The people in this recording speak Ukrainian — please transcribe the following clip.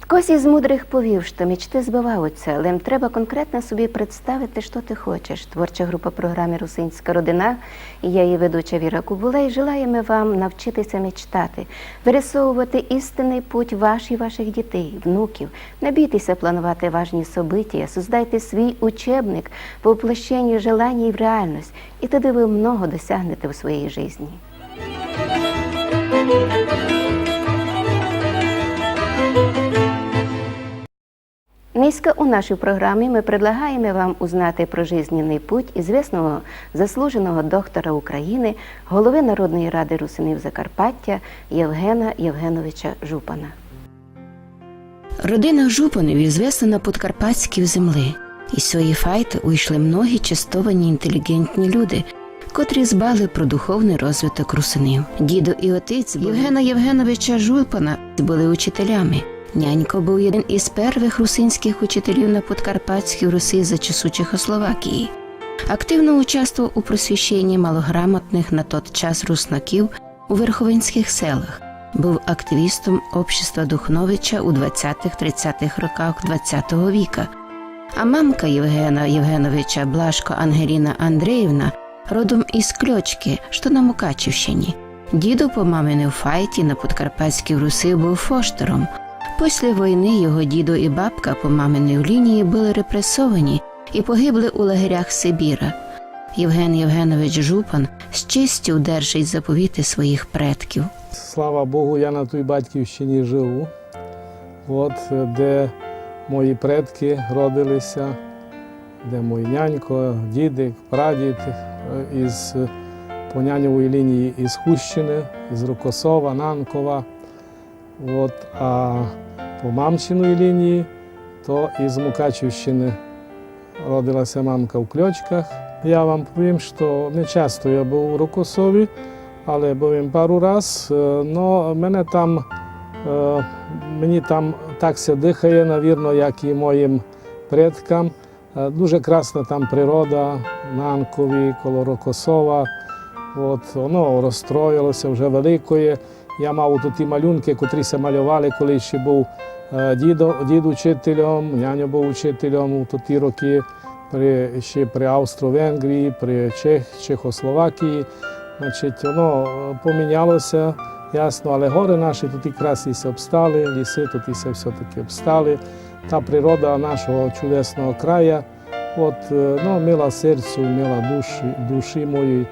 Хтось із мудрих повів, що мечти збиваються, але їм треба конкретно собі представити, що ти хочеш. Творча група програми Русинська родина і я її ведуча Віра Кубулей желаємо вам навчитися мечтати, вирисовувати істинний путь ваш і ваших дітей, внуків. Не бійтеся планувати важні события, создайте свій учебник по воплощенню желань в реальність, і тоді ви много досягнете у своїй житті. Низько у нашій програмі ми предлагаємо вам узнати про жизненний путь известного заслуженого доктора України, голови Народної ради русинів Закарпаття Євгена Євгеновича Жупана. Родина Жупанів звесла на Подкарпатській землі. Із свої файти уйшли многі чистовані інтелігентні люди, котрі збали про духовний розвиток русинів. Дідо і отець Євгена Євгеновича Жупана були учителями. Нянько був один із перших русинських учителів на Подкарпатській Русі за часу Чехословакії. Активно участвував у просвіщенні малограмотних на тот час руснаків у верховинських селах. Був активістом общества Духновича у 20-30-х роках ХХ віка. А мамка Євгена Євгеновича Блашко Ангеліна Андріївна родом із Кльочки, що на Мукачівщині. Діду по мамини в файті на Подкарпатській Руси був фоштером. Після війни його дідо і бабка по маминій лінії були репресовані і погибли у лагерях Сибіра. Євген Євгенович Жупан з честю держить заповіти своїх предків. Слава Богу, я на тій батьківщині живу, от, де мої предки родилися, де мій нянько, дідик, прадід е, із по няньової лінії із Хущини, із Рукосова, Нанкова. От, а по мамчиної лінії то із Мукачівщини родилася мамка в Кльочках. Я вам повім, що не часто я був у Рукосові, але був пару раз. Но мене там, е, мені там так се дихає, навірно, як і моїм предкам. Е, Дуже красна там природа, на Анкові, коло Рокосова. От, воно розстроїлося вже великое. Я мав тут ті малюнки, котрі се малювали, коли ще був е, дідо, дід учителем, няньо був учителем у ті роки при, ще при Австро-Венгрії, при Чех, Чехословакії. Значить, воно е, помінялося, ясно, але гори наші тут і красні се обстали, ліси тут і се все-таки обстали. Та природа нашого чудесного краю, от, е, ну, мила серцю, мила душі, душі моєї.